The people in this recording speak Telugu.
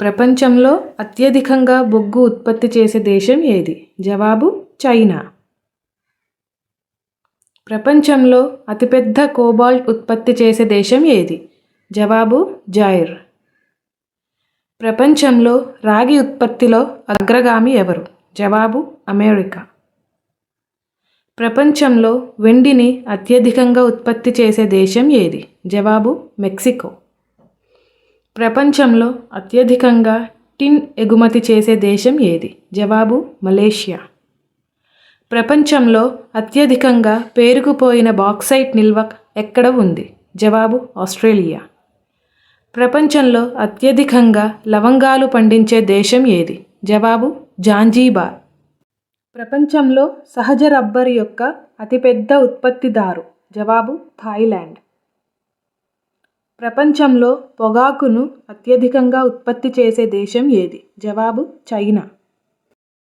ప్రపంచంలో అత్యధికంగా బొగ్గు ఉత్పత్తి చేసే దేశం ఏది? జవాబు చైనా. ప్రపంచంలో అతిపెద్ద కోబాల్ట్ ఉత్పత్తి చేసే దేశం ఏది? జవాబు జైర్ ప్రపంచంలో రాగి ఉత్పత్తిలో అగ్రగామి ఎవరు? జవాబు అమెరికా. ప్రపంచంలో వెండిని అత్యధికంగా ఉత్పత్తి చేసే దేశం ఏది? జవాబు మెక్సికో. ప్రపంచంలో అత్యధికంగా టిన్ ఎగుమతి చేసే దేశం ఏది? జవాబు మలేషియా. ప్రపంచంలో అత్యధికంగా పేరుకుపోయిన బాక్సైట్ నిల్వ ఎక్కడ ఉంది? జవాబు ఆస్ట్రేలియా. ప్రపంచంలో అత్యధికంగా లవంగాలు పండించే దేశం ఏది? జవాబు జాంజీబార్. ప్రపంచంలో సహజ రబ్బరు యొక్క అతిపెద్ద ఉత్పత్తిదారు జవాబు థాయిలాండ్. ప్రపంచంలో పొగాకును అత్యధికంగా ఉత్పత్తి చేసే దేశం ఏది? జవాబు చైనా.